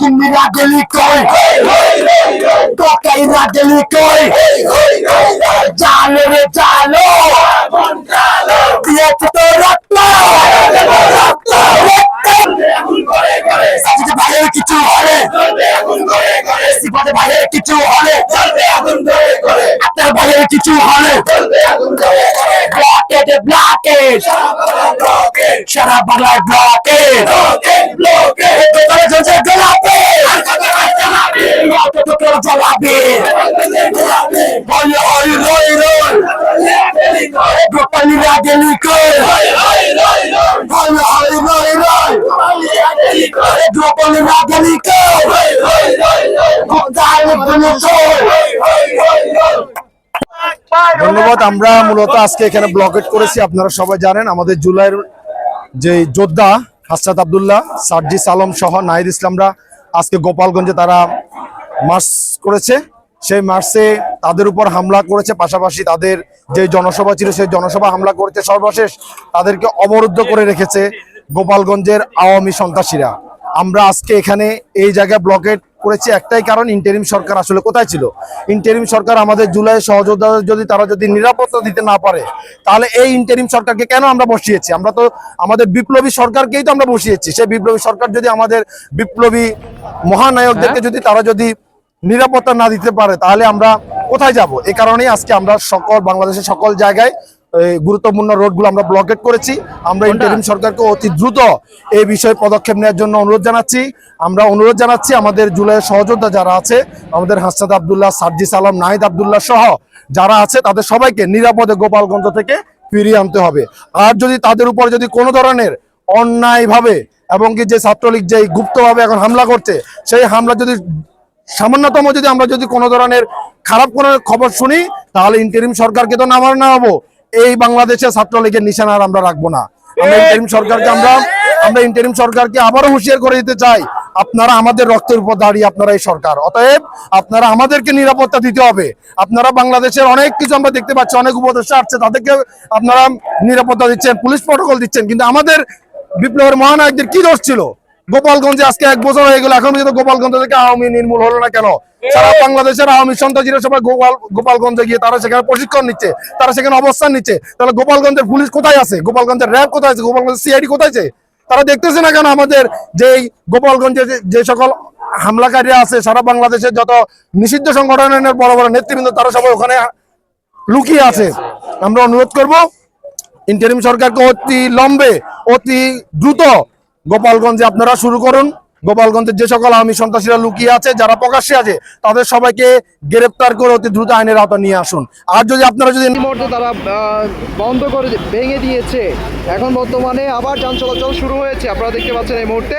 জিম্মিরা গেলি কই টকাইরা গেলি কই জালো রে জালো দিয়েছে তো রক্ত রক্ত সাজিদে ভাইয়ের কিছু হলে সিফাতে ভাইয়ের কিছু হলে আপনার ভাইয়ের কিছু হলে ব্লকেট ব্লকেট সারা বাংলায় ব্লকেট ধন্যবাদ, আমরা মূলত আজকে এখানে ব্লকেট করেছি, আপনারা সবাই জানেন, আমাদের জুলাইয়ের যে যোদ্ধা হাসরাত আবদুল্লাহ সার্জিস আলম সহ নাহিদ ইসলামরা আজকে গোপালগঞ্জে তারা মার্চ করেছে সেই মার্চে তাদের উপর হামলা করেছে পাশাপাশি তাদের যে জনসভা ছিল সেই জনসভা হামলা করেছে সর্বশেষ তাদেরকে অবরুদ্ধ করে রেখেছে গোপালগঞ্জের আওয়ামী সন্ত্রাসীরা। আমরা আজকে এখানে এই জায়গায় ব্লকেট করেছি একটাই কারণ ইন্টারিম সরকার আসলে কোথায় ছিল? ইন্টারিম সরকার আমাদের জুলাই সহযোদ্ধাদের যদি তারা যদি নিরাপত্তা দিতে না পারে তাহলে এই ইন্টারিম সরকারকে কেন আমরা বসিয়েছি? আমরা তো আমাদের বিপ্লবী সরকারকেই তো আমরা বসিয়েছি। সেই বিপ্লবী সরকার যদি আমাদের বিপ্লবী মহানায়কদেরকে যদি তারা যদি নিরাপত্তা না দিতে পারে তাহলে আমরা কোথায় যাব? এই কারণেই আজকে আমরা সকল বাংলাদেশের সকল জায়গায় এই গুরুত্বপূর্ণ রোডগুলো আমরা ব্লকেট করেছি। আমরা ইন্টারিম সরকারকে অতি দ্রুত এই বিষয়ে পদক্ষেপ নেওয়ার জন্য অনুরোধ জানাচ্ছি। আমরা অনুরোধ জানাচ্ছি আমাদের জুলাইয়ের সহযোদ্ধা যারা আছে আমাদের হাসাদ আবদুল্লাহ সার্জিস আলম নাহিদ আবদুল্লাহ সহ যারা আছে তাদের সবাইকে নিরাপদে গোপালগঞ্জ থেকে ফিরিয়ে আনতে হবে। আর যদি তাদের উপর যদি কোনো ধরনের অন্যায়ভাবে এবং কি যে ছাত্রলীগ যে গুপ্তভাবে এখন হামলা করছে সেই হামলা যদি সামান্যতম যদি আমরা যদি কোনো ধরনের খারাপ কোনো খবর শুনি, তাহলে ইন্টারিম সরকারকে তো নামার না হব। এই বাংলাদেশে ছাত্রলীগের নিশানা আর আমরা রাখব না। আমরা ইন্টারিম সরকারকে আমরা আমরা ইন্টারিম সরকারকে আবারও হুঁশিয়ার করে দিতে চাই, আপনারা আমাদের রক্তের উপর দাঁড়িয়ে আপনারা এই সরকার। অতএব আপনারা আমাদেরকে নিরাপত্তা দিতে হবে। আপনারা বাংলাদেশের অনেক কিছু আমরা দেখতে পাচ্ছি, অনেক উপদেষ্টা আসছে, তাদেরকে আপনারা নিরাপত্তা দিচ্ছেন, পুলিশ প্রটোকল দিচ্ছেন, কিন্তু আমাদের বিপ্লবের মহানায়কদের কি দোষ ছিল? গোপালগঞ্জে আজকে এক বছর হয়ে গেল, এখন কিন্তু গোপালগঞ্জ থেকে আওয়ামী নির্মূল হলো না কেন? সারা বাংলাদেশের আওয়ামী সন্ত্রাসীরা সবাই গোপাল গোপালগঞ্জে গিয়ে তারা সেখানে প্রশিক্ষণ নিচ্ছে, তারা সেখানে অবস্থান নিচ্ছে। তাহলে গোপালগঞ্জের পুলিশ কোথায় আছে? গোপালগঞ্জের র্যাব কোথায় আছে? গোপালগঞ্জের সিআইডি কোথায় আছে? তারা দেখতেছে না কেন আমাদের যেই গোপালগঞ্জে যে- সকল হামলাকারীরা আছে, সারা বাংলাদেশের যত নিষিদ্ধ সংগঠনের বড় বড় নেতৃবৃন্দ, তারা সবাই ওখানে লুকিয়ে আছে। আমরা অনুরোধ করব, ইন্টারিম সরকারকে অতি লম্বে, অতি দ্রুত গোপালগঞ্জে আপনারা শুরু করুন। গোপালগঞ্জের যে সকল আমি সন্ত্রাসীরা লুকিয়ে আছে, যারা প্রকাশ্যে আছে, তাদের সবাইকে গ্রেপ্তার করে অতি দ্রুত আইনের আওতা নিয়ে আসুন। আর যদি আপনারা যদি তারা বন্ধ করে ভেঙে দিয়েছে। এখন বর্তমানে আবার যান চলাচল শুরু হয়েছে। আপনারা দেখতে পাচ্ছেন এই মুহূর্তে।